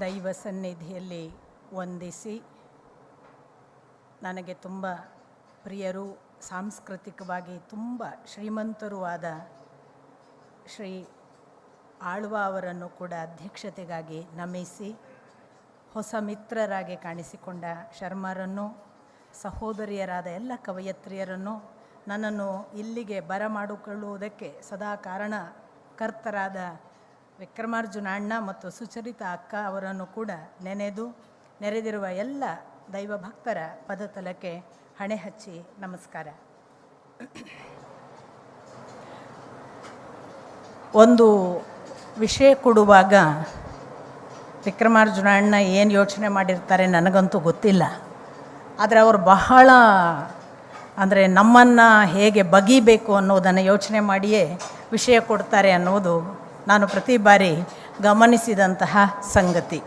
ದೈವ ಸನ್ನಿಧಿಯಲ್ಲಿ ವಂದಿಸಿ ನನಗೆ ತುಂಬ ಪ್ರಿಯರು, ಸಾಂಸ್ಕೃತಿಕವಾಗಿ ತುಂಬ ಶ್ರೀಮಂತರೂ ಆದ ಶ್ರೀ ಆಳ್ವ ಅವರನ್ನು ಕೂಡ ಅಧ್ಯಕ್ಷತೆಗಾಗಿ ನಮಿಸಿ ಹೊಸ ಮಿತ್ರರಾಗಿ ಕಾಣಿಸಿಕೊಂಡ ಶರ್ಮರನ್ನು, ಸಹೋದರಿಯರಾದ ಎಲ್ಲ ಕವಯತ್ರಿಯರನ್ನು ನನ್ನನ್ನು ಇಲ್ಲಿಗೆ ಬರಮಾಡಿಕೊಳ್ಳುವುದಕ್ಕೆ ಸದಾ ಕಾರಣಕರ್ತರಾದ ವಿಕ್ರಮಾರ್ಜುನ ಅಣ್ಣ ಮತ್ತು ಸುಚರಿತ ಅಕ್ಕ ಅವರನ್ನು ಕೂಡ ನೆನೆದು ನೆರೆದಿರುವ ಎಲ್ಲ ದೈವ ಭಕ್ತರ ಪದತಲಕ್ಕೆ ಹಣೆ ಹಚ್ಚಿ ನಮಸ್ಕಾರ. ಒಂದು ವಿಷಯ ಕೊಡುವಾಗ ವಿಕ್ರಮಾರ್ಜುನ ಅಣ್ಣ ಏನು ಯೋಚನೆ ಮಾಡಿರ್ತಾರೆ ನನಗಂತೂ ಗೊತ್ತಿಲ್ಲ. ಆದರೆ ಅವರು ಬಹಳ ಅಂದರೆ ನಮ್ಮನ್ನು ಹೇಗೆ ಬಗಿಬೇಕು ಅನ್ನೋದನ್ನು ಯೋಚನೆ ಮಾಡಿಯೇ ವಿಷಯ ಕೊಡ್ತಾರೆ ಅನ್ನೋದು ನಾನು ಪ್ರತಿ ಬಾರಿ ಗಮನಿಸಿದಂತಹ ಸಂಗತಿ.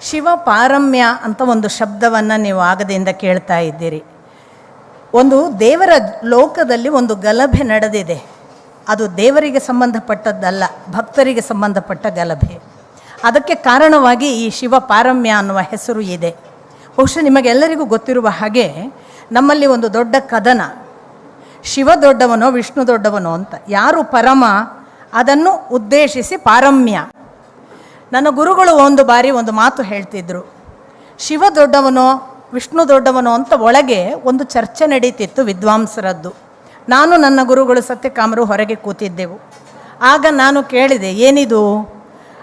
ಶಿವ ಪಾರಮ್ಯ ಅಂತ ಒಂದು ಶಬ್ದವನ್ನು ನೀವು ಆಗದಿಂದ ಕೇಳ್ತಾ ಇದ್ದೀರಿ. ಒಂದು ದೇವರ ಲೋಕದಲ್ಲಿ ಒಂದು ಗಲಭೆ ನಡೆದಿದೆ. ಅದು ದೇವರಿಗೆ ಸಂಬಂಧಪಟ್ಟದ್ದಲ್ಲ, ಭಕ್ತರಿಗೆ ಸಂಬಂಧಪಟ್ಟ ಗಲಭೆ. ಅದಕ್ಕೆ ಕಾರಣವಾಗಿ ಈ ಶಿವ ಪಾರಮ್ಯ ಅನ್ನುವ ಹೆಸರು ಇದೆ. ಬಹುಶಃ ನಿಮಗೆಲ್ಲರಿಗೂ ಗೊತ್ತಿರುವ ಹಾಗೆ ನಮ್ಮಲ್ಲಿ ಒಂದು ದೊಡ್ಡ ಕದನ. ಶಿವ ದೊಡ್ಡವನೋ ವಿಷ್ಣು ದೊಡ್ಡವನೋ ಅಂತ. ಯಾರು ಪರಮ ಅದನ್ನು ಉದ್ದೇಶಿಸಿ ಪಾರಮ್ಯ. ನನ್ನ ಗುರುಗಳು ಒಂದು ಬಾರಿ ಒಂದು ಮಾತು ಹೇಳ್ತಿದ್ರು. ಶಿವ ದೊಡ್ಡವನೋ, ವಿಷ್ಣು ದೊಡ್ಡವನೋ ಅಂತ ಒಳಗೆ ಒಂದು ಚರ್ಚೆ ನಡೀತಿತ್ತು ವಿದ್ವಾಂಸರದ್ದು. ನಾನು ನನ್ನ ಗುರುಗಳು ಸತ್ಯಕಾಮರು ಹೊರಗೆ ಕೂತಿದ್ದೆವು. ಆಗ ನಾನು ಕೇಳಿದೆ, ಏನಿದು?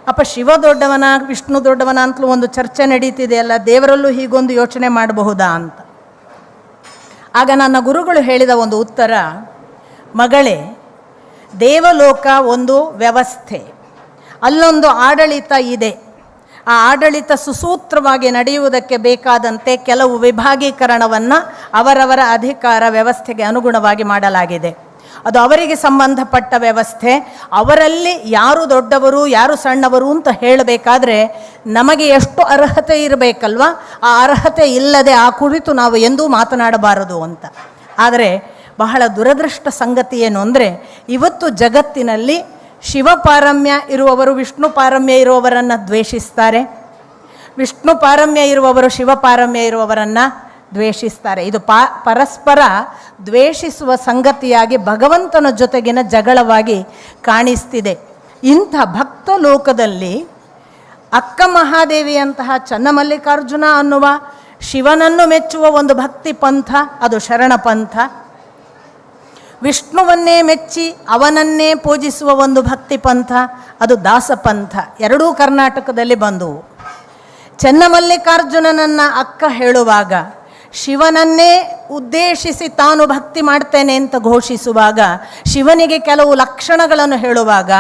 ಅಪ್ಪ, ಶಿವ ದೊಡ್ಡವನ, ವಿಷ್ಣು ದೊಡ್ಡವನ ಅಂತಲೂ ಒಂದು ಚರ್ಚೆ ನಡೀತಿದೆಯಲ್ಲ ದೇವರಲ್ಲೂ ಹೀಗೊಂದು ಯೋಚನೆ ಮಾಡಬಹುದಾ ಅಂತ. ಆಗ ನನ್ನ ಗುರುಗಳು ಹೇಳಿದ ಒಂದು ಉತ್ತರ, ಮಗಳೇ ದೇವಲೋಕ ಒಂದು ವ್ಯವಸ್ಥೆ. ಅಲ್ಲೊಂದು ಆಡಳಿತ ಇದೆ. ಆ ಆಡಳಿತ ಸುಸೂತ್ರವಾಗಿ ನಡೆಯುವುದಕ್ಕೆ ಬೇಕಾದಂತೆ ಕೆಲವು ವಿಭಾಗೀಕರಣವನ್ನು ಅವರವರ ಅಧಿಕಾರ ವ್ಯವಸ್ಥೆಗೆ ಅನುಗುಣವಾಗಿ ಮಾಡಲಾಗಿದೆ. ಅದು ಅವರಿಗೆ ಸಂಬಂಧಪಟ್ಟ ವ್ಯವಸ್ಥೆ. ಅವರಲ್ಲಿ ಯಾರು ದೊಡ್ಡವರು, ಯಾರು ಸಣ್ಣವರು ಅಂತ ಹೇಳಬೇಕಾದ್ರೆ ನಮಗೆ ಎಷ್ಟು ಅರ್ಹತೆ ಇರಬೇಕಲ್ವ? ಆ ಅರ್ಹತೆ ಇಲ್ಲದೆ ಆ ಕುರಿತು ನಾವು ಎಂದೂ ಮಾತನಾಡಬಾರದು ಅಂತ. ಆದರೆ ಬಹಳ ದುರದೃಷ್ಟ ಸಂಗತಿ ಏನು ಅಂದರೆ, ಇವತ್ತು ಜಗತ್ತಿನಲ್ಲಿ ಶಿವಪಾರಮ್ಯ ಇರುವವರು, ವಿಷ್ಣು ಪಾರಮ್ಯ ಇರುವವರನ್ನು ದ್ವೇಷಿಸ್ತಾರೆ. ವಿಷ್ಣು ಪಾರಮ್ಯ ಇರುವವರು ಶಿವಪಾರಮ್ಯ ಇರುವವರನ್ನು ದ್ವೇಷಿಸ್ತಾರೆ. ಇದು ಪಾ, ಪರಸ್ಪರ ದ್ವೇಷಿಸುವ ಸಂಗತಿಯಾಗಿ ಭಗವಂತನ ಜೊತೆಗಿನ ಜಗಳವಾಗಿ ಕಾಣಿಸ್ತಿದೆ. ಇಂಥ ಭಕ್ತ ಲೋಕದಲ್ಲಿ ಅಕ್ಕ ಮಹಾದೇವಿಯಂತಹ ಚನ್ನಮಲ್ಲಿಕಾರ್ಜುನ ಅನ್ನುವ ಶಿವನನ್ನು ಮೆಚ್ಚುವ ಒಂದು ಭಕ್ತಿ ಪಂಥ, ಅದು ಶರಣ ಪಂಥ. ವಿಷ್ಣುವನ್ನೇ ಮೆಚ್ಚಿ ಅವನನ್ನೇ ಪೂಜಿಸುವ ಒಂದು ಭಕ್ತಿ ಪಂಥ, ಅದು ದಾಸಪಂಥ ಎರಡೂ ಕರ್ನಾಟಕದಲ್ಲಿ ಬಂದವು. ಚನ್ನಮಲ್ಲಿಕಾರ್ಜುನನನ್ನ ಅಕ್ಕ ಹೇಳುವಾಗ, ಶಿವನನ್ನೇ ಉದ್ದೇಶಿಸಿ ತಾನು ಭಕ್ತಿ ಮಾಡ್ತೇನೆ ಅಂತ ಘೋಷಿಸುವಾಗ, ಶಿವನಿಗೆ ಕೆಲವು ಲಕ್ಷಣಗಳನ್ನು ಹೇಳುವಾಗ,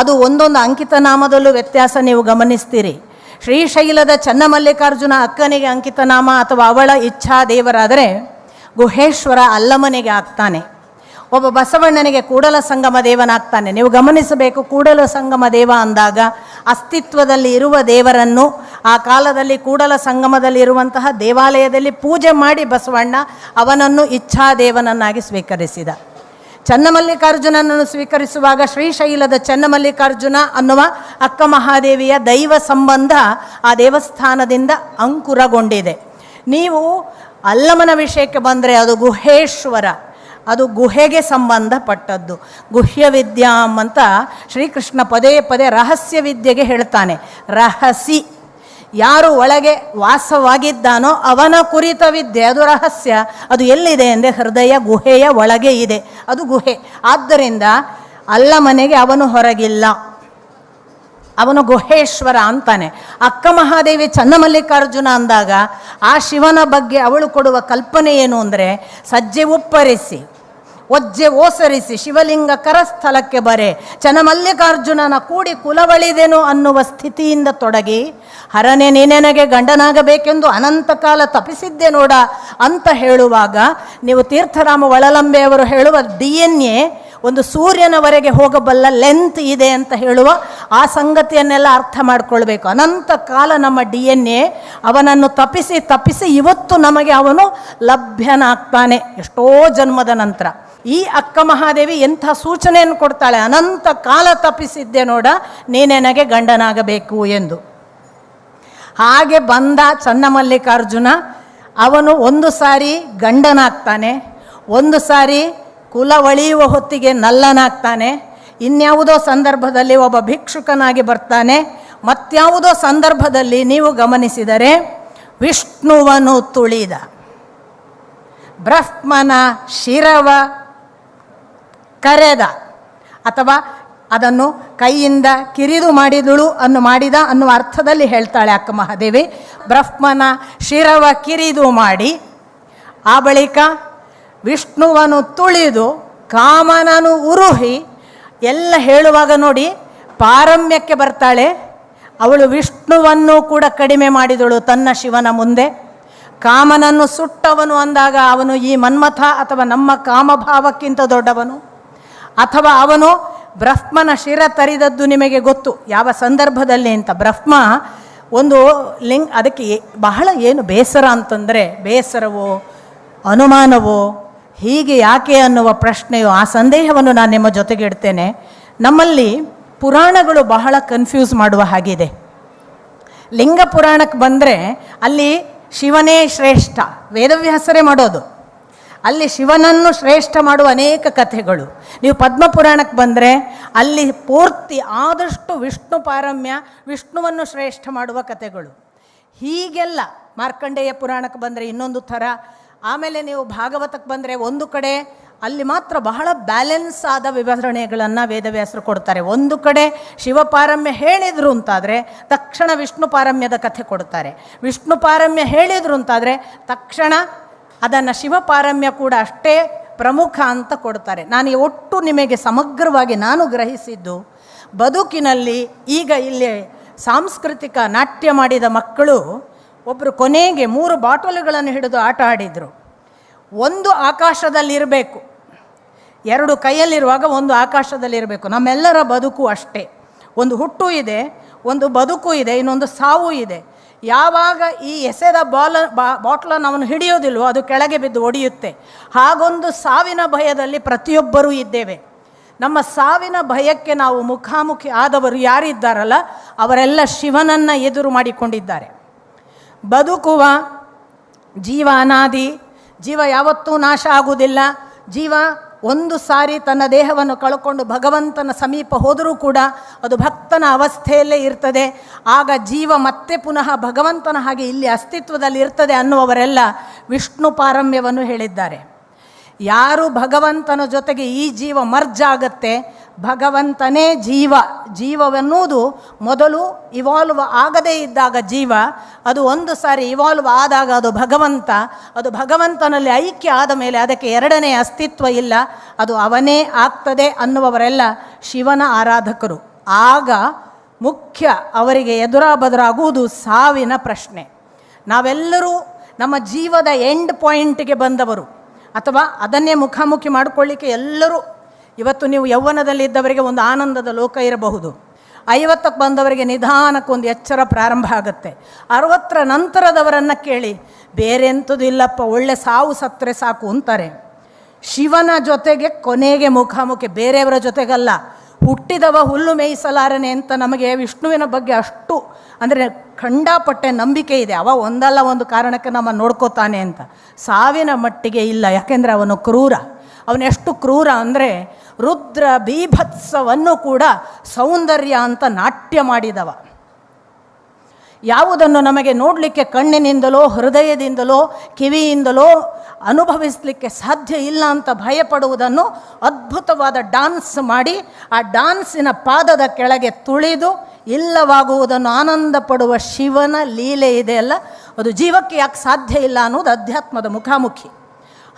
ಅದು ಒಂದೊಂದು ಅಂಕಿತ ನಾಮದಲ್ಲೂ ವ್ಯತ್ಯಾಸ ನೀವು ಗಮನಿಸ್ತೀರಿ. ಶ್ರೀಶೈಲದ ಚನ್ನಮಲ್ಲಿಕಾರ್ಜುನ ಅಕ್ಕನಿಗೆ ಅಂಕಿತನಾಮ ಅಥವಾ ಅವಳ ಇಚ್ಛಾ ದೇವರಾದರೆ ಗುಹೇಶ್ವರ ಅಲ್ಲಮನಿಗೆ ಆಗ್ತಾನೆ. ಒಬ್ಬ ಬಸವಣ್ಣನಿಗೆ ಕೂಡಲ ಸಂಗಮ ದೇವನಾಗ್ತಾನೆ. ನೀವು ಗಮನಿಸಬೇಕು, ಕೂಡಲ ಸಂಗಮ ದೇವ ಅಂದಾಗ ಅಸ್ತಿತ್ವದಲ್ಲಿ ಇರುವ ದೇವರನ್ನು ಆ ಕಾಲದಲ್ಲಿ ಕೂಡಲ ಸಂಗಮದಲ್ಲಿ ಇರುವಂತಹ ದೇವಾಲಯದಲ್ಲಿ ಪೂಜೆ ಮಾಡಿ ಬಸವಣ್ಣ ಅವನನ್ನು ಇಚ್ಛಾದೇವನನ್ನಾಗಿ ಸ್ವೀಕರಿಸಿದ. ಚನ್ನಮಲ್ಲಿಕಾರ್ಜುನನನ್ನು ಸ್ವೀಕರಿಸುವಾಗ ಶ್ರೀಶೈಲದ ಚನ್ನಮಲ್ಲಿಕಾರ್ಜುನ ಅನ್ನುವ ಅಕ್ಕ ಮಹಾದೇವಿಯ ದೈವ ಸಂಬಂಧ ಆ ದೇವಸ್ಥಾನದಿಂದ ಅಂಕುರಗೊಂಡಿದೆ. ನೀವು ಅಲ್ಲಮನ ವಿಷಯಕ್ಕೆ ಬಂದರೆ ಅದು ಗುಹೇಶ್ವರ. ಅದು ಗುಹೆಗೆ ಸಂಬಂಧಪಟ್ಟದ್ದು. ಗುಹ್ಯ ವಿದ್ಯಾಂ ಅಂತ ಶ್ರೀಕೃಷ್ಣ ಪದೇ ಪದೇ ರಹಸ್ಯ ವಿದ್ಯೆಗೆ ಹೇಳ್ತಾನೆ. ರಹಸಿ. ಯಾರು ಒಳಗೆ ವಾಸವಾಗಿದ್ದಾನೋ ಅವನ ಕುರಿತ ವಿದ್ಯೆ, ಅದು ರಹಸ್ಯ. ಅದು ಎಲ್ಲಿದೆ ಎಂದರೆ ಹೃದಯ ಗುಹೆಯ ಒಳಗೆ ಇದೆ. ಅದು ಗುಹೆ. ಆದ್ದರಿಂದ ಅಲ್ಲ ಮನೆಗೆ ಅವನು ಹೊರಗಿಲ್ಲ. ಅವನು ಗುಹೇಶ್ವರ ಅಂತಾನೆ. ಅಕ್ಕ ಮಹಾದೇವಿ ಚನ್ನಮಲ್ಲಿಕಾರ್ಜುನ ಅಂದಾಗ ಆ ಶಿವನ ಬಗ್ಗೆ ಅವಳು ಕೊಡುವ ಕಲ್ಪನೆ ಏನು ಅಂದರೆ ಸಜ್ಜೆ ಉಪ್ಪರಿಸಿ. ಒಜ್ಜೆ ಓಸರಿಸಿ ಶಿವಲಿಂಗ ಕರಸ್ಥಲಕ್ಕೆ ಬರೆ. ಚನಮಲ್ಲಿಕಾರ್ಜುನನ ಕೂಡಿ ಕುಲವಳಿದೆನು ಅನ್ನುವ ಸ್ಥಿತಿಯಿಂದ ತೊಡಗಿ, ಹರನೆ ನೀನೆನಗೆ ಗಂಡನಾಗಬೇಕೆಂದು ಅನಂತ ಕಾಲ ತಪಿಸಿದ್ದೆ ನೋಡ ಅಂತ ಹೇಳುವಾಗ, ನೀವು ತೀರ್ಥರಾಮ ಒಳಲಂಬೆಯವರು ಹೇಳುವ ಡಿ ಎನ್ ಎ ಒಂದು ಸೂರ್ಯನವರೆಗೆ ಹೋಗಬಲ್ಲ ಲೆಂತ್ ಇದೆ ಅಂತ ಹೇಳುವ ಆ ಸಂಗತಿಯನ್ನೆಲ್ಲ ಅರ್ಥ ಮಾಡಿಕೊಳ್ಬೇಕು. ಅನಂತ ಕಾಲ ನಮ್ಮ ಡಿ ಎನ್ ಎ ಅವನನ್ನು ತಪ್ಪಿಸಿ ತಪ್ಪಿಸಿ ಇವತ್ತು ನಮಗೆ ಅವನು ಲಭ್ಯನಾಗ್ತಾನೆ. ಎಷ್ಟೋ ಜನ್ಮದ ನಂತರ. ಈ ಅಕ್ಕ ಮಹಾದೇವಿ ಎಂಥ ಸೂಚನೆಯನ್ನು ಕೊಡ್ತಾಳೆ? ಅನಂತ ಕಾಲ ತಪ್ಪಿಸಿದ್ದೆ ನೋಡ ನೀನೆನಗೆ ಗಂಡನಾಗಬೇಕು ಎಂದು. ಹಾಗೆ ಬಂದ ಚನ್ನಮಲ್ಲಿಕಾರ್ಜುನ, ಅವನು ಒಂದು ಸಾರಿ ಗಂಡನಾಗ್ತಾನೆ, ಒಂದು ಸಾರಿ ಕುಲ ಒಳೆಯುವ ಹೊತ್ತಿಗೆ ನಲ್ಲನಾಗ್ತಾನೆ. ಇನ್ಯಾವುದೋ ಸಂದರ್ಭದಲ್ಲಿ ಒಬ್ಬ ಭಿಕ್ಷುಕನಾಗಿ ಬರ್ತಾನೆ. ಮತ್ಯಾವುದೋ ಸಂದರ್ಭದಲ್ಲಿ ನೀವು ಗಮನಿಸಿದರೆ ವಿಷ್ಣುವನು ತುಳಿದ. ಬ್ರಹ್ಮನ ಶಿರವ ಕರೆದ. ಅಥವಾ ಅದನ್ನು ಕೈಯಿಂದ ಕಿರಿದು ಮಾಡಿದಳು ಅನ್ನು ಮಾಡಿದ ಅನ್ನುವ ಅರ್ಥದಲ್ಲಿ ಹೇಳ್ತಾಳೆ ಅಕ್ಕ ಮಹಾದೇವಿ. ಬ್ರಹ್ಮನ ಶಿರವ ಕಿರಿದು ಮಾಡಿ, ಆ ಬಳಿಕ ವಿಷ್ಣುವನ್ನು ತುಳಿದು ಕಾಮನನು ಉರುಹಿ ಎಲ್ಲ ಹೇಳುವಾಗ ನೋಡಿ ಪಾರಮ್ಯಕ್ಕೆ ಬರ್ತಾಳೆ. ಅವಳು ವಿಷ್ಣುವನ್ನು ಕೂಡ ಕಡಿಮೆ ಮಾಡಿದಳು ತನ್ನ ಶಿವನ ಮುಂದೆ. ಕಾಮನನ್ನು ಸುಟ್ಟವನು ಅಂದಾಗ ಅವನು ಈ ಮನ್ಮಥ ಅಥವಾ ನಮ್ಮ ಕಾಮಭಾವಕ್ಕಿಂತ ದೊಡ್ಡವನು. ಅಥವಾ ಅವನು ಬ್ರಹ್ಮನ ಶಿರ ತರಿದದ್ದು ನಿಮಗೆ ಗೊತ್ತು. ಯಾವ ಸಂದರ್ಭದಲ್ಲಿ ಅಂತ ಬ್ರಹ್ಮ ಒಂದು ಲಿಂಗ್ ಅದಕ್ಕೆ ಬಹಳ ಏನು ಬೇಸರ ಅಂತಂದರೆ ಬೇಸರವೋ, ಅನುಮಾನವೋ ಹೀಗೆ ಯಾಕೆ ಅನ್ನುವ ಪ್ರಶ್ನೆಯು ಆ ಸಂದೇಹವನ್ನು ನಾನು ನಿಮ್ಮ ಜೊತೆಗೆ ಇಡ್ತೇನೆ. ನಮ್ಮಲ್ಲಿ ಪುರಾಣಗಳು ಬಹಳ ಕನ್ಫ್ಯೂಸ್ ಮಾಡುವ ಹಾಗಿದೆ. ಲಿಂಗ ಪುರಾಣಕ್ಕೆ ಬಂದರೆ ಅಲ್ಲಿ ಶಿವನೇ ಶ್ರೇಷ್ಠ, ವೇದವ್ಯಾಸರೇ ಮಾಡೋದು. ಅಲ್ಲಿ ಶಿವನನ್ನು ಶ್ರೇಷ್ಠ ಮಾಡುವ ಅನೇಕ ಕಥೆಗಳು. ನೀವು ಪದ್ಮ ಪುರಾಣಕ್ಕೆ ಬಂದರೆ ಅಲ್ಲಿ ಪೂರ್ತಿ ಆದಷ್ಟು ವಿಷ್ಣು ಪಾರಮ್ಯ, ವಿಷ್ಣುವನ್ನು ಶ್ರೇಷ್ಠ ಮಾಡುವ ಕಥೆಗಳು. ಹೀಗೆಲ್ಲ ಮಾರ್ಕಂಡೇಯ ಪುರಾಣಕ್ಕೆ ಬಂದರೆ ಇನ್ನೊಂದು ಥರ ಆಮೇಲೆ ನೀವು ಭಾಗವತಕ್ಕೆ ಬಂದರೆ ಒಂದು ಕಡೆ ಅಲ್ಲಿ ಮಾತ್ರ ಬಹಳ ಬ್ಯಾಲೆನ್ಸ್ ಆದ ವಿವರಣೆಗಳನ್ನು ವೇದವ್ಯಾಸರು ಕೊಡ್ತಾರೆ. ಒಂದು ಕಡೆ ಶಿವಪಾರಮ್ಯ ಹೇಳಿದ್ರು ಅಂತಾದರೆ ತಕ್ಷಣ ವಿಷ್ಣು ಪಾರಮ್ಯದ ಕಥೆ ಕೊಡ್ತಾರೆ. ವಿಷ್ಣು ಪಾರಮ್ಯ ಹೇಳಿದ್ರು ಅಂತಾದರೆ ತಕ್ಷಣ ಅದನ್ನು ಶಿವಪಾರಮ್ಯ ಕೂಡ ಅಷ್ಟೇ ಪ್ರಮುಖ ಅಂತ ಕೊಡ್ತಾರೆ. ನಾನು ಒಟ್ಟು ನಿಮಗೆ ಸಮಗ್ರವಾಗಿ ನಾನು ಗ್ರಹಿಸಿದ್ದು ಬದುಕಿನಲ್ಲಿ ಈಗ ಇಲ್ಲಿ ಸಾಂಸ್ಕೃತಿಕ ನಾಟ್ಯ ಮಾಡಿದ ಮಕ್ಕಳು ಒಬ್ಬರು ಕೊನೆಗೆ ಮೂರು ಬಾಟಲುಗಳನ್ನು ಹಿಡಿದು ಆಟ ಆಡಿದರು. ಒಂದು ಆಕಾಶದಲ್ಲಿರಬೇಕು. ಎರಡು ಕೈಯಲ್ಲಿರುವಾಗ ಒಂದು ಆಕಾಶದಲ್ಲಿರಬೇಕು. ನಮ್ಮೆಲ್ಲರ ಬದುಕು ಅಷ್ಟೇ. ಒಂದು ಹುಟ್ಟು ಇದೆ, ಒಂದು ಬದುಕು ಇದೆ, ಇನ್ನೊಂದು ಸಾವು ಇದೆ. ಯಾವಾಗ ಈ ಎಸೆದ ಬಾಲ, ಬಾ, ಬಾಟ್ಲನ್ನು ಅವನು ಹಿಡಿಯೋದಿಲ್ವೋ ಅದು ಕೆಳಗೆ ಬಿದ್ದು ಒಡೆಯುತ್ತೆ. ಹಾಗೊಂದು ಸಾವಿನ ಭಯದಲ್ಲಿ ಪ್ರತಿಯೊಬ್ಬರೂ ಇದ್ದೇವೆ. ನಮ್ಮ ಸಾವಿನ ಭಯಕ್ಕೆ ನಾವು ಮುಖಾಮುಖಿ ಆದವರು ಯಾರಿದ್ದಾರಲ್ಲ, ಅವರೆಲ್ಲ ಶಿವನನ್ನು ಎದುರು ಮಾಡಿಕೊಂಡಿದ್ದಾರೆ. ಬದುಕುವ ಜೀವ ಅನಾದಿ ಜೀವ ಯಾವತ್ತೂ ನಾಶ ಆಗುವುದಿಲ್ಲ. ಜೀವ ಒಂದು ಸಾರಿ ತನ್ನ ದೇಹವನ್ನು ಕಳ್ಕೊಂಡು ಭಗವಂತನ ಸಮೀಪ ಹೋದರೂ ಕೂಡ ಅದು ಭಕ್ತನ ಅವಸ್ಥೆಯಲ್ಲೇ ಇರ್ತದೆ. ಆಗ ಜೀವ ಮತ್ತೆ ಪುನಃ ಭಗವಂತನ ಹಾಗೆ ಇಲ್ಲಿ ಅಸ್ತಿತ್ವದಲ್ಲಿ ಇರ್ತದೆ ಅನ್ನುವವರೆಲ್ಲ ವಿಷ್ಣು ಪಾರಮ್ಯವನ್ನು ಹೇಳಿದ್ದಾರೆ. ಯಾರು ಭಗವಂತನ ಜೊತೆಗೆ ಈ ಜೀವ ಮರ್ಜ್ ಆಗತ್ತೆ ಭಗವಂತನೇ ಜೀವ. ಜೀವವೆನ್ನುವುದು ಮೊದಲು ಇವಾಲ್ವ್ ಆಗದೇ ಇದ್ದಾಗ ಜೀವ, ಅದು ಒಂದು ಸಾರಿ ಇವಾಲ್ವ್ ಆದಾಗ ಅದು ಭಗವಂತ, ಅದು ಭಗವಂತನಲ್ಲಿ ಐಕ್ಯ ಆದ ಮೇಲೆ ಅದಕ್ಕೆ ಎರಡನೇ ಅಸ್ತಿತ್ವ ಇಲ್ಲ, ಅದು ಅವನೇ ಆಗ್ತದೆ ಅನ್ನುವವರೆಲ್ಲ ಶಿವನ ಆರಾಧಕರು. ಆಗ ಮುಖ್ಯ ಅವರಿಗೆ ಎದುರಾಬದುರಾಗುವುದು ಸಾವಿನ ಪ್ರಶ್ನೆ. ನಾವೆಲ್ಲರೂ ನಮ್ಮ ಜೀವದ ಎಂಡ್ ಪಾಯಿಂಟ್ಗೆ ಬಂದವರು. ಅಥವಾ ಅದನ್ನೇ ಮುಖಾಮುಖಿ ಮಾಡಿಕೊಳ್ಳಿಕ್ಕೆ ಎಲ್ಲರೂ ಇವತ್ತು ನೀವು ಯೌವನದಲ್ಲಿದ್ದವರಿಗೆ ಒಂದು ಆನಂದದ ಲೋಕ ಇರಬಹುದು. ಐವತ್ತಕ್ಕೆ ಬಂದವರಿಗೆ ನಿಧಾನಕ್ಕೆ ಒಂದು ಎಚ್ಚರ ಪ್ರಾರಂಭ ಆಗುತ್ತೆ. ಅರವತ್ತರ ನಂತರದವರನ್ನು ಕೇಳಿ, ಬೇರೆ ಎಂಥದ್ದು ಇಲ್ಲಪ್ಪ, ಒಳ್ಳೆ ಸಾವು ಸತ್ತರೆ ಸಾಕು ಅಂತಾರೆ. ಶಿವನ ಜೊತೆಗೆ ಕೊನೆಗೆ ಮುಖಾಮುಖಿ, ಬೇರೆಯವರ ಜೊತೆಗಲ್ಲ, ಹುಟ್ಟಿದವ ಹುಲ್ಲು ಮೇಯಿಸಲಾರನೆ ಅಂತ ನಮಗೆ ವಿಷ್ಣುವಿನ ಬಗ್ಗೆ ಅಷ್ಟು, ಅಂದರೆ ಖಂಡಾಪಟ್ಟೆ ನಂಬಿಕೆ ಇದೆ. ಅವ ಒಂದಲ್ಲ ಒಂದು ಕಾರಣಕ್ಕೆ ನಮ್ಮ ನೋಡ್ಕೋತಾನೆ ಅಂತ. ಸಾವಿನ ಮಟ್ಟಿಗೆ ಇಲ್ಲ, ಯಾಕೆಂದರೆ ಅವನು ಕ್ರೂರ. ಅವನೆಷ್ಟು ಕ್ರೂರ ಅಂದರೆ ರುದ್ರ ಬೀಭತ್ಸವನ್ನು ಕೂಡ ಸೌಂದರ್ಯ ಅಂತ ನಾಟ್ಯ ಮಾಡಿದವ. ಯಾವುದನ್ನು ನಮಗೆ ನೋಡಲಿಕ್ಕೆ ಕಣ್ಣಿನಿಂದಲೋ, ಹೃದಯದಿಂದಲೋ, ಕಿವಿಯಿಂದಲೋ ಅನುಭವಿಸಲಿಕ್ಕೆ ಸಾಧ್ಯ ಇಲ್ಲ ಅಂತ ಭಯಪಡುವುದನ್ನು ಅದ್ಭುತವಾದ ಡಾನ್ಸ್ ಮಾಡಿ ಆ ಡಾನ್ಸಿನ ಪಾದದ ಕೆಳಗೆ ತುಳಿದು ಇಲ್ಲವಾಗುವುದನ್ನು ಆನಂದ ಪಡುವ ಶಿವನ ಲೀಲೆ ಇದೆಯಲ್ಲ ಅದು ಜೀವಕ್ಕೆ ಯಾಕೆ ಸಾಧ್ಯ ಇಲ್ಲ ಅನ್ನೋದು ಅಧ್ಯಾತ್ಮದ ಮುಖಾಮುಖಿ.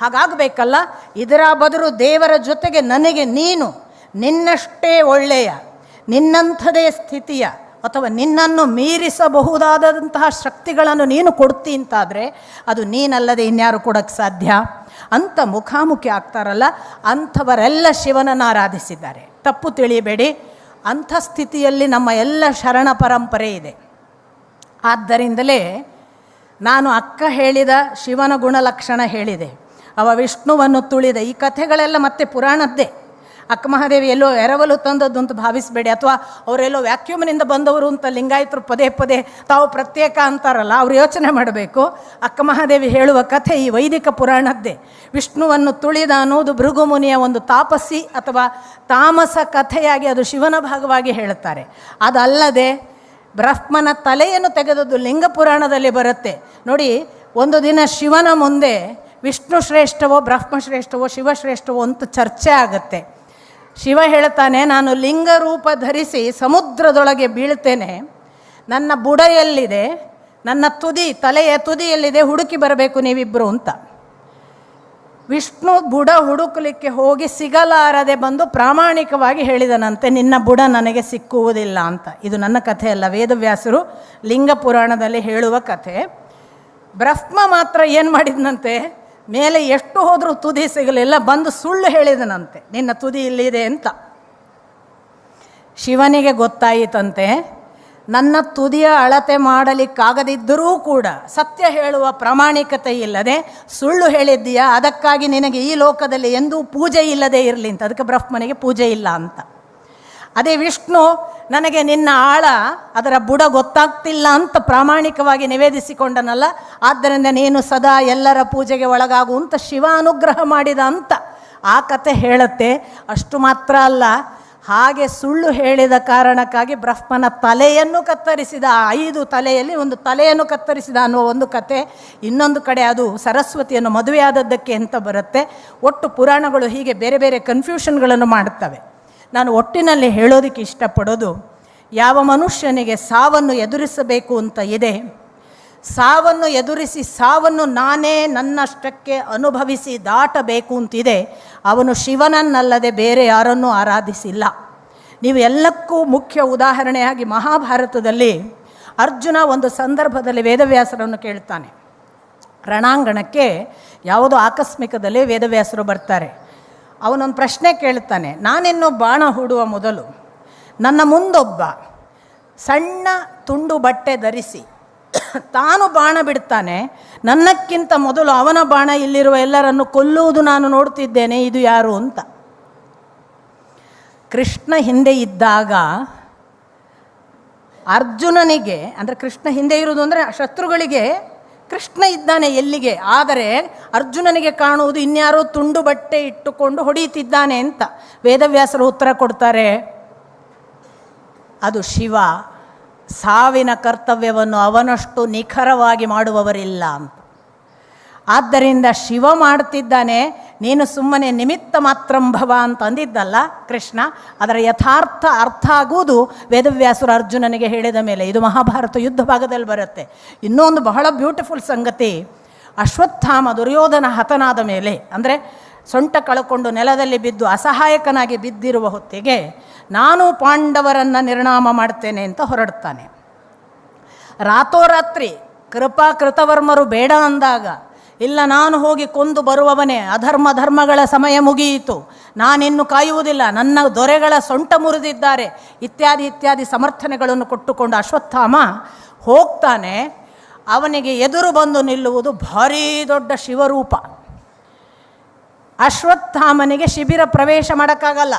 ಹಾಗಾಗಬೇಕಲ್ಲ? ಇದರ ಬದಲು ದೇವರ ಜೊತೆಗೆ ನನಗೆ ನೀನು ನಿನ್ನಷ್ಟೇ ಒಳ್ಳೆಯ, ನಿನ್ನಂಥದೇ ಸ್ಥಿತಿಯ ಅಥವಾ ನಿನ್ನನ್ನು ಮೀರಿಸಬಹುದಾದಂತಹ ಶಕ್ತಿಗಳನ್ನು ನೀನು ಕೊಡ್ತಿ ಅಂತಾದರೆ ಅದು ನೀನಲ್ಲದೆ ಇನ್ಯಾರು ಕೊಡೋಕ್ಕೆ ಸಾಧ್ಯ? ಅಂತ ಮುಖಾಮುಖಿ ಆಗ್ತಾರಲ್ಲ, ಅಂಥವರೆಲ್ಲ ಶಿವನನ್ನು ಆರಾಧಿಸಿದ್ದಾರೆ. ತಪ್ಪು ತಿಳಿಯಬೇಡಿ, ಅಂಥ ಸ್ಥಿತಿಯಲ್ಲಿ ನಮ್ಮ ಎಲ್ಲ ಶರಣ ಪರಂಪರೆ ಇದೆ. ಆದ್ದರಿಂದಲೇ ನಾನು ಅಕ್ಕ ಹೇಳಿದ ಶಿವನ ಗುಣಲಕ್ಷಣ ಹೇಳಿದೆ. ಅವ ವಿಷ್ಣುವನ್ನು ತುಳಿದ ಈ ಕಥೆಗಳೆಲ್ಲ ಮತ್ತೆ ಪುರಾಣದ್ದೇ. ಅಕ್ಕ ಮಹಾದೇವಿ ಎಲ್ಲೋ ಎರವಲು ತಂದದ್ದು ಅಂತ ಭಾವಿಸಬೇಡಿ, ಅಥವಾ ಅವರೆಲ್ಲೋ ವ್ಯಾಕ್ಯೂಮ್ನಿಂದ ಬಂದವರು ಅಂತ ಲಿಂಗಾಯತರು ಪದೇ ಪದೇ ತಾವು ಪ್ರತ್ಯೇಕ ಅಂತಾರಲ್ಲ, ಅವ್ರು ಯೋಚನೆ ಮಾಡಬೇಕು. ಅಕ್ಕ ಮಹಾದೇವಿ ಹೇಳುವ ಕಥೆ ಈ ವೈದಿಕ ಪುರಾಣದ್ದೇ. ವಿಷ್ಣುವನ್ನು ತುಳಿದ ಅನ್ನೋದು ಭೃಗುಮುನಿಯ ಒಂದು ತಾಪಸ್ಸಿ ಅಥವಾ ತಾಮಸ ಕಥೆಯಾಗಿ ಅದು ಶಿವನ ಭಾಗವಾಗಿ ಹೇಳುತ್ತಾರೆ. ಅದಲ್ಲದೆ ಬ್ರಹ್ಮನ ತಲೆಯನ್ನು ತೆಗೆದದ್ದು ಲಿಂಗ ಪುರಾಣದಲ್ಲಿ ಬರುತ್ತೆ. ನೋಡಿ, ಒಂದು ದಿನ ಶಿವನ ಮುಂದೆ ವಿಷ್ಣು ಶ್ರೇಷ್ಠವೋ ಬ್ರಹ್ಮಶ್ರೇಷ್ಠವೋ ಶಿವಶ್ರೇಷ್ಠವೋ ಅಂತ ಚರ್ಚೆ ಆಗುತ್ತೆ. ಶಿವ ಹೇಳ್ತಾನೆ, ನಾನು ಲಿಂಗ ರೂಪ ಧರಿಸಿ ಸಮುದ್ರದೊಳಗೆ ಬೀಳ್ತೇನೆ. ನನ್ನ ಬುಡ ಎಲ್ಲಿದೆ ನನ್ನ ತುದಿ, ತಲೆಯ ತುದಿಯಲ್ಲಿದೆ, ಹುಡುಕಿ ಬರಬೇಕು ನೀವಿಬ್ಬರು ಅಂತ. ವಿಷ್ಣು ಬುಡ ಹುಡುಕಲಿಕ್ಕೆ ಹೋಗಿ ಸಿಗಲಾರದೆ ಬಂದು ಪ್ರಾಮಾಣಿಕವಾಗಿ ಹೇಳಿದನಂತೆ, ನಿನ್ನ ಬುಡ ನನಗೆ ಸಿಕ್ಕುವುದಿಲ್ಲ ಅಂತ. ಇದು ನನ್ನ ಕಥೆ ಅಲ್ಲ, ವೇದವ್ಯಾಸರು ಲಿಂಗ ಪುರಾಣದಲ್ಲಿ ಹೇಳುವ ಕಥೆ. ಬ್ರಹ್ಮ ಮಾತ್ರ ಏನು ಮಾಡಿದನಂತೆ? ಮೇಲೆ ಎಷ್ಟು ಹೋದರೂ ತುದಿ ಸಿಗಲಿಲ್ಲ ಬಂದು ಸುಳ್ಳು ಹೇಳಿದನಂತೆ. ನಿನ್ನ ತುದಿ ಇಲ್ಲಿದೆ ಅಂತ. ಶಿವನಿಗೆ ಗೊತ್ತಾಯಿತಂತೆ, ನನ್ನ ತುದಿಯ ಅಳತೆ ಮಾಡಲಿಕ್ಕಾಗದಿದ್ದರೂ ಕೂಡ ಸತ್ಯ ಹೇಳುವ ಪ್ರಾಮಾಣಿಕತೆ ಇಲ್ಲದೆ ಸುಳ್ಳು ಹೇಳಿದ್ದೀಯಾ? ಅದಕ್ಕಾಗಿ ನಿನಗೆ ಈ ಲೋಕದಲ್ಲಿ ಎಂದೂ ಪೂಜೆ ಇಲ್ಲದೆ ಇರಲಿ ಅಂತ. ಅದಕ್ಕೆ ಬ್ರಹ್ಮನಿಗೆ ಪೂಜೆ ಇಲ್ಲ ಅಂತ. ಅದೇ ವಿಷ್ಣು, ನನಗೆ ನಿನ್ನ ಆಳ, ಅದರ ಬುಡ ಗೊತ್ತಾಗ್ತಿಲ್ಲ ಅಂತ ಪ್ರಾಮಾಣಿಕವಾಗಿ ನಿವೇದಿಸಿಕೊಂಡನಲ್ಲ, ಆದ್ದರಿಂದ ನೀನು ಸದಾ ಎಲ್ಲರ ಪೂಜೆಗೆ ಒಳಗಾಗು ಅಂತ ಶಿವ ಅನುಗ್ರಹ ಮಾಡಿದ ಅಂತ ಆ ಕತೆ ಹೇಳುತ್ತೆ. ಅಷ್ಟು ಮಾತ್ರ ಅಲ್ಲ, ಹಾಗೆ ಸುಳ್ಳು ಹೇಳಿದ ಕಾರಣಕ್ಕಾಗಿ ಬ್ರಹ್ಮನ ತಲೆಯನ್ನು ಕತ್ತರಿಸಿದ, ಐದು ತಲೆಯಲ್ಲಿ ಒಂದು ತಲೆಯನ್ನು ಕತ್ತರಿಸಿದ ಅನ್ನುವ ಒಂದು ಕತೆ. ಇನ್ನೊಂದು ಕಡೆ ಅದು ಸರಸ್ವತಿಯನ್ನು ಮದುವೆಯಾದದ್ದಕ್ಕೆ ಅಂತ ಬರುತ್ತೆ. ಒಟ್ಟು ಪುರಾಣಗಳು ಹೀಗೆ ಬೇರೆ ಬೇರೆ ಕನ್ಫ್ಯೂಷನ್ಗಳನ್ನು ಮಾಡುತ್ತವೆ ನಾನು ಒಟ್ಟಿನಲ್ಲಿ ಹೇಳೋದಕ್ಕೆ ಇಷ್ಟಪಡೋದು, ಯಾವ ಮನುಷ್ಯನಿಗೆ ಸಾವನ್ನು ಎದುರಿಸಬೇಕು ಅಂತ ಇದೆ. ಸಾವನ್ನು ಎದುರಿಸಿ, ಸಾವನ್ನು ನಾನೇ ನನ್ನಷ್ಟಕ್ಕೆ ಅನುಭವಿಸಿ ದಾಟಬೇಕು ಅಂತಿದೆ. ಅವನು ಶಿವನನ್ನಲ್ಲದೆ ಬೇರೆ ಯಾರನ್ನೂ ಆರಾಧಿಸಿಲ್ಲ. ನೀವು ಎಲ್ಲಕ್ಕೂ ಮುಖ್ಯ ಉದಾಹರಣೆಯಾಗಿ ಮಹಾಭಾರತದಲ್ಲಿ ಅರ್ಜುನ ಒಂದು ಸಂದರ್ಭದಲ್ಲಿ ವೇದವ್ಯಾಸರನ್ನು ಕೇಳ್ತಾನೆ. ರಣಾಂಗಣಕ್ಕೆ ಯಾವುದೋ ಆಕಸ್ಮಿಕದಲ್ಲಿ ವೇದವ್ಯಾಸರು ಬರ್ತಾರೆ. ಅವನೊಂದು ಪ್ರಶ್ನೆ ಕೇಳ್ತಾನೆ, ನಾನಿನ್ನು ಬಾಣ ಹೂಡುವ ಮೊದಲು, ನನ್ನ ಮುಂದೊಬ್ಬ ಸಣ್ಣ ತುಂಡು ಬಟ್ಟೆ ಧರಿಸಿ, ತಾನು ಬಾಣ ಬಿಡ್ತಾನೆ, ನನ್ನಕ್ಕಿಂತ ಮೊದಲು ಅವನ ಬಾಣ ಇಲ್ಲಿರುವ ಎಲ್ಲರನ್ನು ಕೊಲ್ಲುವುದು ನಾನು ನೋಡ್ತಿದ್ದೇನೆ, ಇದು ಯಾರು ಅಂತ. ಕೃಷ್ಣ ಹಿಂದೆ ಇದ್ದಾಗ ಅರ್ಜುನನಿಗೆ, ಅಂದರೆ ಕೃಷ್ಣ ಹಿಂದೆ ಇರುವುದು ಅಂದರೆ ಶತ್ರುಗಳಿಗೆ ಕೃಷ್ಣ ಇದ್ದಾನೆ ಎಲ್ಲಿಗೆ? ಆದರೆ ಅರ್ಜುನನಿಗೆ ಕಾಣುವುದು ಇನ್ಯಾರೋ ತುಂಡು ಬಟ್ಟೆ ಇಟ್ಟುಕೊಂಡು ಹೊಡೆಯುತ್ತಿದ್ದಾನೆ ಅಂತ ವೇದವ್ಯಾಸರು ಉತ್ತರ ಕೊಡ್ತಾರೆ. ಅದು ಶಿವ. ಸಾವಿನ ಕರ್ತವ್ಯವನ್ನು ಅವನಷ್ಟು ನಿಖರವಾಗಿ ಮಾಡುವವರಿಲ್ಲ ಅಂತ. ಆದ್ದರಿಂದ ಶಿವ ಮಾಡ್ತಿದ್ದಾನೆ ನೀನು ಸುಮ್ಮನೆ ನಿಮಿತ್ತ ಮಾತ್ರಂಭವ ಅಂತ ಅಂದಿದ್ದಲ್ಲ ಕೃಷ್ಣ. ಅದರ ಯಥಾರ್ಥ ಅರ್ಥ ಆಗುವುದು ವೇದವ್ಯಾಸರು ಅರ್ಜುನನಿಗೆ ಹೇಳಿದ ಮೇಲೆ. ಇದು ಮಹಾಭಾರತ ಯುದ್ಧ ಭಾಗದಲ್ಲಿ ಬರುತ್ತೆ. ಇನ್ನೊಂದು ಬಹಳ ಬ್ಯೂಟಿಫುಲ್ ಸಂಗತಿ, ಅಶ್ವತ್ಥಾಮ ದುರ್ಯೋಧನ ಹತನಾದ ಮೇಲೆ, ಅಂದರೆ ಸೊಂಟ ಕಳಕೊಂಡು ನೆಲದಲ್ಲಿ ಬಿದ್ದು ಅಸಹಾಯಕನಾಗಿ ಬಿದ್ದಿರುವ ಹೊತ್ತಿಗೆ ನಾನು ಪಾಂಡವರನ್ನು ನಿರ್ಣಾಮ ಮಾಡ್ತೇನೆ ಅಂತ ಹೊರಡ್ತಾನೆ. ರಾತೋರಾತ್ರಿ ಕೃಪಾ ಕೃತವರ್ಮರು ಬೇಡ ಅಂದಾಗ ಇಲ್ಲ, ನಾನು ಹೋಗಿ ಕೊಂದು ಬರುವವನೇ, ಅಧರ್ಮ ಧರ್ಮಗಳ ಸಮಯ ಮುಗಿಯಿತು. ನಾನಿನ್ನು ಕಾಯುವುದಿಲ್ಲ, ನನ್ನ ದೊರೆಗಳ ಸೊಂಟ ಮುರಿದಿದ್ದಾರೆ. ಇತ್ಯಾದಿ ಇತ್ಯಾದಿ ಸಮರ್ಥನೆಗಳನ್ನು ಕೊಟ್ಟುಕೊಂಡು ಅಶ್ವತ್ಥಾಮ ಹೋಗ್ತಾನೆ. ಅವನಿಗೆ ಎದುರು ಬಂದು ನಿಲ್ಲುವುದು ಭಾರೀ ದೊಡ್ಡ ಶಿವರೂಪ. ಅಶ್ವತ್ಥಾಮನಿಗೆ ಶಿಬಿರ ಪ್ರವೇಶ ಮಾಡೋಕ್ಕಾಗಲ್ಲ.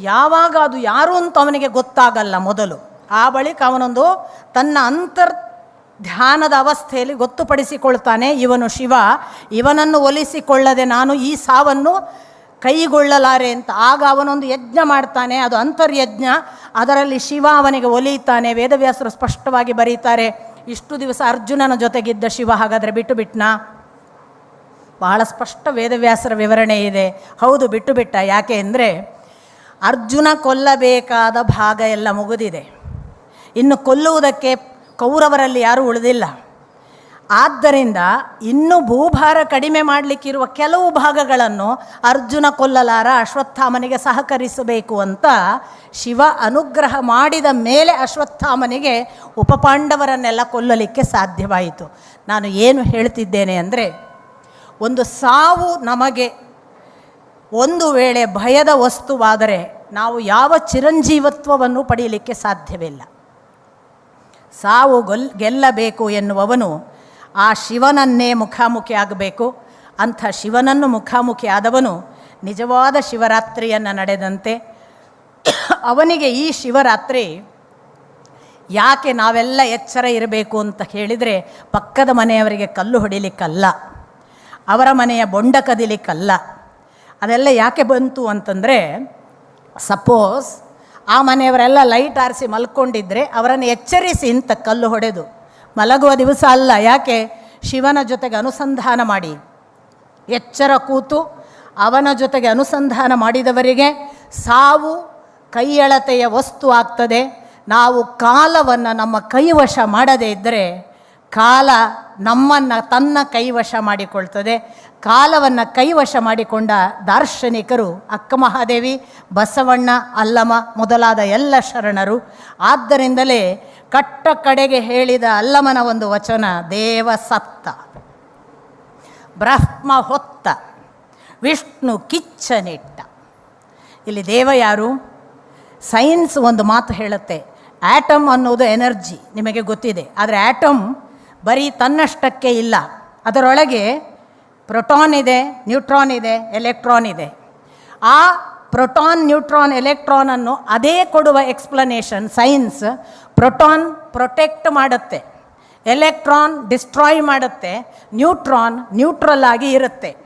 ಯಾವಾಗ ಅದು ಯಾರು ಅಂತ ಅವನಿಗೆ ಗೊತ್ತಾಗಲ್ಲ ಮೊದಲು. ಆ ಬಳಿಕ ಅವನೊಂದು ತನ್ನ ಅಂತರ್ ಧ್ಯಾನದ ಅವಸ್ಥೆಯಲ್ಲಿ ಗೊತ್ತುಪಡಿಸಿಕೊಳ್ತಾನೆ ಇವನು ಶಿವ. ಇವನನ್ನು ಒಲಿಸಿಕೊಳ್ಳದೆ ನಾನು ಈ ಸಾವನ್ನು ಕೈಗೊಳ್ಳಲಾರೆ ಅಂತ. ಆಗ ಅವನೊಂದು ಯಜ್ಞ ಮಾಡ್ತಾನೆ, ಅದು ಅಂತರ್ಯಜ್ಞ. ಅದರಲ್ಲಿ ಶಿವ ಅವನಿಗೆ ಒಲಿಯುತ್ತಾನೆ. ವೇದವ್ಯಾಸರು ಸ್ಪಷ್ಟವಾಗಿ ಬರೀತಾರೆ, ಇಷ್ಟು ದಿವಸ ಅರ್ಜುನನ ಜೊತೆಗಿದ್ದ ಶಿವ ಹಾಗಾದರೆ ಬಿಟ್ಟು ಬಿಟ್ಟನ ಬಹಳ ಸ್ಪಷ್ಟ ವೇದವ್ಯಾಸರ ವಿವರಣೆ ಇದೆ. ಹೌದು, ಬಿಟ್ಟು ಬಿಟ್ಟ. ಯಾಕೆ ಅಂದರೆ ಅರ್ಜುನ ಕೊಲ್ಲಬೇಕಾದ ಭಾಗ ಎಲ್ಲ ಮುಗಿದಿದೆ. ಇನ್ನು ಕೊಲ್ಲುವುದಕ್ಕೆ ಕೌರವರಲ್ಲಿ ಯಾರೂ ಉಳಿದಿಲ್ಲ. ಆದ್ದರಿಂದ ಇನ್ನೂ ಭೂಭಾರ ಕಡಿಮೆ ಮಾಡಲಿಕ್ಕಿರುವ ಕೆಲವು ಭಾಗಗಳನ್ನು ಅರ್ಜುನ ಕೊಲ್ಲಲಾರ ಅಶ್ವತ್ಥಾಮನಿಗೆ ಸಹಕರಿಸಬೇಕು ಅಂತ ಶಿವ ಅನುಗ್ರಹ ಮಾಡಿದ ಮೇಲೆ ಅಶ್ವತ್ಥಾಮನಿಗೆ ಉಪಪಾಂಡವರನ್ನೆಲ್ಲ ಕೊಲ್ಲಲಿಕ್ಕೆ ಸಾಧ್ಯವಾಯಿತು. ನಾನು ಏನು ಹೇಳ್ತಿದ್ದೇನೆ ಅಂದರೆ, ಒಂದು ಸಾವು ನಮಗೆ ಒಂದು ವೇಳೆ ಭಯದ ವಸ್ತುವಾದರೆ ನಾವು ಯಾವ ಚಿರಂಜೀವತ್ವವನ್ನು ಪಡೆಯಲಿಕ್ಕೆ ಸಾಧ್ಯವಿಲ್ಲ. ಸಾವು ಗೊಲ್ ಗೆಲ್ಲಬೇಕು ಎನ್ನುವವನು ಆ ಶಿವನನ್ನೇ ಮುಖಾಮುಖಿ ಆಗಬೇಕು. ಅಂಥ ಶಿವನನ್ನು ಮುಖಾಮುಖಿ ಆದವನು ನಿಜವಾದ ಶಿವರಾತ್ರಿಯನ್ನು ನಡೆದಂತೆ. ಅವನಿಗೆ ಈ ಶಿವರಾತ್ರಿ ಯಾಕೆ ನಾವೆಲ್ಲ ಎಚ್ಚರ ಇರಬೇಕು ಅಂತ ಹೇಳಿದರೆ ಪಕ್ಕದ ಮನೆಯವರಿಗೆ ಕಲ್ಲು ಹೊಡಿಲಿಕ್ಕಲ್ಲ. ಅವರ ಮನೆಯ ಬೊಂಡ ಕದಿಲಿಕ್ಕಲ್ಲ. ಅದೆಲ್ಲ ಯಾಕೆ ಬಂತು ಅಂತಂದರೆ ಸಪೋಸ್ ಆ ಮನೆಯವರೆಲ್ಲ ಲೈಟ್ ಆರಿಸಿ ಮಲ್ಕೊಂಡಿದ್ರೆ ಅವರನ್ನು ಎಚ್ಚರಿಸಿ ಇಂಥ ಕಲ್ಲು ಹೊಡೆದು. ಮಲಗುವ ದಿವಸ ಅಲ್ಲ, ಯಾಕೆ? ಶಿವನ ಜೊತೆಗೆ ಅನುಸಂಧಾನ ಮಾಡಿ. ಎಚ್ಚರ ಕೂತು ಅವನ ಜೊತೆಗೆ ಅನುಸಂಧಾನ ಮಾಡಿದವರಿಗೆ ಸಾವು ಕೈಯಳತೆಯ ವಸ್ತು ಆಗ್ತದೆ. ನಾವು ಕಾಲವನ್ನು ನಮ್ಮ ಕೈವಶ ಮಾಡದೇ ಇದ್ದರೆ ಕಾಲ ನಮ್ಮನ್ನು ತನ್ನ ಕೈವಶ ಮಾಡಿಕೊಳ್ತದೆ. ಕಾಲವನ್ನು ಕೈವಶ ಮಾಡಿಕೊಂಡ ದಾರ್ಶನಿಕರು ಅಕ್ಕ ಮಹಾದೇವಿ, ಬಸವಣ್ಣ ಅಲ್ಲಮ ಮೊದಲಾದ ಎಲ್ಲ ಶರಣರು. ಆದ್ದರಿಂದಲೇ ಕಟ್ಟ ಕಡೆಗೆ ಹೇಳಿದ ಅಲ್ಲಮನ ಒಂದು ವಚನ ದೇವ ಸತ್ತ. ಬ್ರಹ್ಮ ಹೊತ್ತ. ವಿಷ್ಣು ಕಿಚ್ಚನಿಟ್ಟ ಇಲ್ಲಿ ದೇವ ಯಾರು? ಸೈನ್ಸ್ ಒಂದು ಮಾತು ಹೇಳುತ್ತೆ. ಆ್ಯಟಮ್ ಅನ್ನೋದು ಎನರ್ಜಿ ನಿಮಗೆ ಗೊತ್ತಿದೆ. ಆದರೆ ಆ್ಯಟಮ್ ಬರೀ ತನ್ನಷ್ಟಕ್ಕೆ ಇಲ್ಲ. ಅದರೊಳಗೆ ಪ್ರೊಟಾನ್ ಇದೆ, ನ್ಯೂಟ್ರಾನ್ ಇದೆ, ಎಲೆಕ್ಟ್ರಾನ್ ಇದೆ. ಆ ಪ್ರೊಟಾನ್, ನ್ಯೂಟ್ರಾನ್ ಎಲೆಕ್ಟ್ರಾನನ್ನು ಅದೇ ಕೊಡುವ ಎಕ್ಸ್ಪ್ಲನೇಷನ್, ಸೈನ್ಸ್ ಪ್ರೊಟಾನ್ ಪ್ರೊಟೆಕ್ಟ್ ಮಾಡುತ್ತೆ. ಎಲೆಕ್ಟ್ರಾನ್ ಡಿಸ್ಟ್ರಾಯ್ ಮಾಡುತ್ತೆ. ನ್ಯೂಟ್ರಾನ್ ನ್ಯೂಟ್ರಲ್ ಆಗಿ ಇರುತ್ತೆ.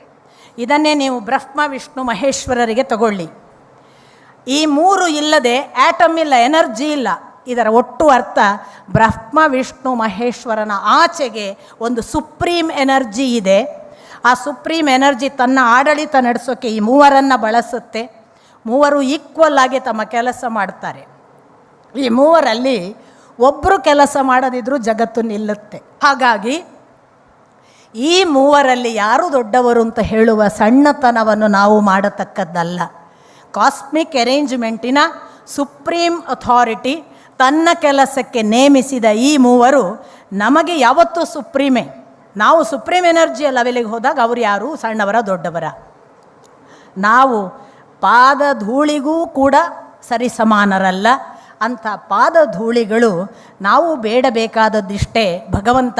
ಇದನ್ನೇ ನೀವು ಬ್ರಹ್ಮ, ವಿಷ್ಣು, ಮಹೇಶ್ವರರಿಗೆ ತಗೊಳ್ಳಿ. ಈ ಮೂರು ಇಲ್ಲದೆ ಆಟಮ್ ಇಲ್ಲ, ಎನರ್ಜಿ ಇಲ್ಲ. ಇದರ ಒಟ್ಟು ಅರ್ಥ ಬ್ರಹ್ಮ, ವಿಷ್ಣು, ಮಹೇಶ್ವರನ ಆಚೆಗೆ ಒಂದು ಸುಪ್ರೀಂ ಎನರ್ಜಿ ಇದೆ. ಆ ಸುಪ್ರೀಂ ಎನರ್ಜಿ ತನ್ನ ಆಡಳಿತ ನಡೆಸೋಕ್ಕೆ ಈ ಮೂವರನ್ನು ಬಳಸುತ್ತೆ. ಮೂವರು ಈಕ್ವಲ್ ಆಗಿ ತಮ್ಮ ಕೆಲಸ ಮಾಡ್ತಾರೆ. ಈ ಮೂವರಲ್ಲಿ ಒಬ್ಬರು ಕೆಲಸ ಮಾಡದಿದ್ರೂ ಜಗತ್ತು ನಿಲ್ಲುತ್ತೆ. ಹಾಗಾಗಿ ಈ ಮೂವರಲ್ಲಿ ಯಾರು ದೊಡ್ಡವರು ಅಂತ ಹೇಳುವ ಸಣ್ಣತನವನ್ನು ನಾವು ಮಾಡತಕ್ಕದ್ದಲ್ಲ. ಕಾಸ್ಮಿಕ್ ಅರೇಂಜ್ಮೆಂಟಿನ ಸುಪ್ರೀಂ ಅಥಾರಿಟಿ ತನ್ನ ಕೆಲಸಕ್ಕೆ ನೇಮಿಸಿದ ಈ ಮೂವರು ನಮಗೆ ಯಾವತ್ತೂ ಸುಪ್ರೀಮೆ. ನಾವು ಸುಪ್ರೀಂ ಎನರ್ಜಿ ಲೆವೆಲಿಗೆ ಹೋದಾಗ ಅವರು ಯಾರು? ಸಣ್ಣವರ, ದೊಡ್ಡವರ. ನಾವು ಪಾದ ಧೂಳಿಗೂ ಕೂಡ ಸರಿಸಮಾನರಲ್ಲ. ಅಂಥ ಪಾದ ಧೂಳಿಗಳು ನಾವು ಬೇಡಬೇಕಾದದ್ದಿಷ್ಟೇ ಭಗವಂತ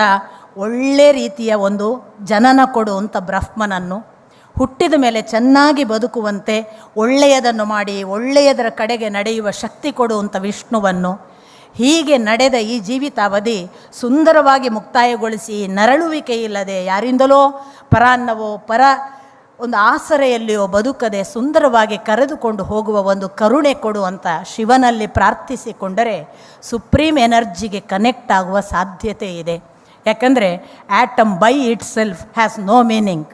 ಒಳ್ಳೆ ರೀತಿಯ ಒಂದು ಜನನ ಕೊಡುವಂಥ ಬ್ರಹ್ಮನನ್ನು. ಹುಟ್ಟಿದ ಮೇಲೆ ಚೆನ್ನಾಗಿ ಬದುಕುವಂತೆ ಒಳ್ಳೆಯದನ್ನು ಮಾಡಿ, ಒಳ್ಳೆಯದರ ಕಡೆಗೆ ನಡೆಯುವ ಶಕ್ತಿ ಕೊಡುವಂಥ ವಿಷ್ಣುವನ್ನು. ಹೀಗೆ ನಡೆದ ಈ ಜೀವಿತಾವಧಿ ಸುಂದರವಾಗಿ ಮುಕ್ತಾಯಗೊಳಿಸಿ ನರಳುವಿಕೆ ಇಲ್ಲದೆ ಯಾರಿಂದಲೋ ಪರಾನ್ನವೋ ಪರ ಒಂದು ಆಸರೆಯಲ್ಲಿಯೋ ಬದುಕದೆ ಸುಂದರವಾಗಿ ಕರೆದುಕೊಂಡು ಹೋಗುವ ಒಂದು ಕರುಣೆ ಕೊಡುವಂಥ ಶಿವನಲ್ಲಿ ಪ್ರಾರ್ಥಿಸಿಕೊಂಡರೆ ಸುಪ್ರೀಂ ಎನರ್ಜಿಗೆ ಕನೆಕ್ಟ್ ಆಗುವ ಸಾಧ್ಯತೆ ಇದೆ. ಯಾಕಂದರೆ atom by itself has no meaning.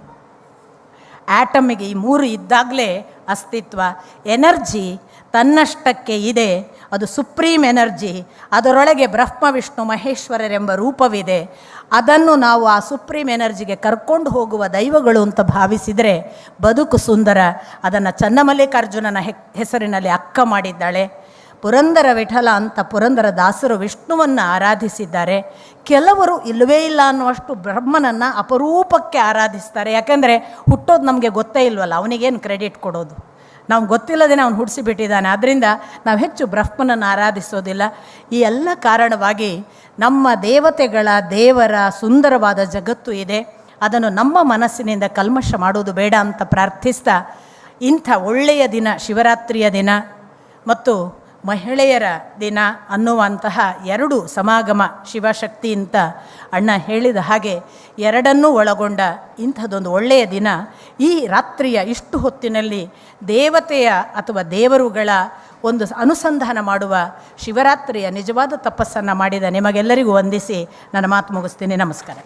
ಆ್ಯಟಮಿಗೆ ಈ ಮೂರು ಇದ್ದಾಗಲೇ ಅಸ್ತಿತ್ವ. ಎನರ್ಜಿ ತನ್ನಷ್ಟಕ್ಕೆ ಇದೆ. ಅದು ಸುಪ್ರೀಂ ಎನರ್ಜಿ. ಅದರೊಳಗೆ ಬ್ರಹ್ಮ, ವಿಷ್ಣು ಮಹೇಶ್ವರರೆಂಬ ರೂಪವಿದೆ. ಅದನ್ನು ನಾವು ಆ ಸುಪ್ರೀಂ ಎನರ್ಜಿಗೆ ಕರ್ಕೊಂಡು ಹೋಗುವ ದೈವಗಳು ಅಂತ ಭಾವಿಸಿದರೆ ಬದುಕು ಸುಂದರ. ಅದನ್ನು ಚನ್ನಮಲ್ಲಿಕಾರ್ಜುನನ ಹೆಸರಿನಲ್ಲಿ ಅಕ್ಕ ಮಾಡಿದ್ದಾಳೆ. ಪುರಂದರ ವಿಠಲ ಅಂತ ಪುರಂದರ ದಾಸರು ವಿಷ್ಣುವನ್ನು ಆರಾಧಿಸಿದ್ದಾರೆ. ಕೆಲವರು ಇಲ್ಲವೇ ಇಲ್ಲ ಅನ್ನುವಷ್ಟು ಬ್ರಹ್ಮನನ್ನು ಅಪರೂಪಕ್ಕೆ ಆರಾಧಿಸ್ತಾರೆ. ಯಾಕಂದರೆ ಹುಟ್ಟೋದು ನಮಗೆ ಗೊತ್ತೇ ಇಲ್ವಲ್ಲ, ಅವನಿಗೇನು ಕ್ರೆಡಿಟ್ ಕೊಡೋದು? ನಾವು ಗೊತ್ತಿಲ್ಲದೇ ಅವನು ಹುಟ್ಟಿಸಿಬಿಟ್ಟಿದ್ದಾನೆ ಆದ್ದರಿಂದ ನಾವು ಹೆಚ್ಚು ಬ್ರಹ್ಮನನ್ನು ಆರಾಧಿಸೋದಿಲ್ಲ. ಈ ಎಲ್ಲ ಕಾರಣವಾಗಿ ನಮ್ಮ ದೇವತೆಗಳ ದೇವರ ಸುಂದರವಾದ ಜಗತ್ತು ಇದೆ. ಅದನ್ನು ನಮ್ಮ ಮನಸ್ಸಿನಿಂದ ಕಲ್ಮಶ ಮಾಡೋದು ಬೇಡ ಅಂತ ಪ್ರಾರ್ಥಿಸ್ತಾ ಇಂಥ ಒಳ್ಳೆಯ ದಿನ, ಶಿವರಾತ್ರಿಯ ದಿನ. ಮತ್ತು ಮಹಿಳೆಯರ ದಿನ ಅನ್ನುವಂತಹ ಎರಡು ಸಮಾಗಮ ಶಿವಶಕ್ತಿ ಅಂತ ಅಣ್ಣ ಹೇಳಿದ ಹಾಗೆ ಎರಡನ್ನೂ ಒಳಗೊಂಡ ಇಂಥದ್ದೊಂದು ಒಳ್ಳೆಯ ದಿನ ಈ ರಾತ್ರಿಯ ಇಷ್ಟು ಹೊತ್ತಿನಲ್ಲಿ ದೇವತೆಯ ಅಥವಾ ದೇವರುಗಳ ಒಂದು ಅನುಸಂಧಾನ ಮಾಡುವ ಶಿವರಾತ್ರಿಯ ನಿಜವಾದ ತಪಸ್ಸನ್ನು ಮಾಡಿದ ನಿಮಗೆಲ್ಲರಿಗೂ ವಂದಿಸಿ ನನ್ನ ಮಾತು ಮುಗಿಸ್ತೀನಿ. ನಮಸ್ಕಾರ.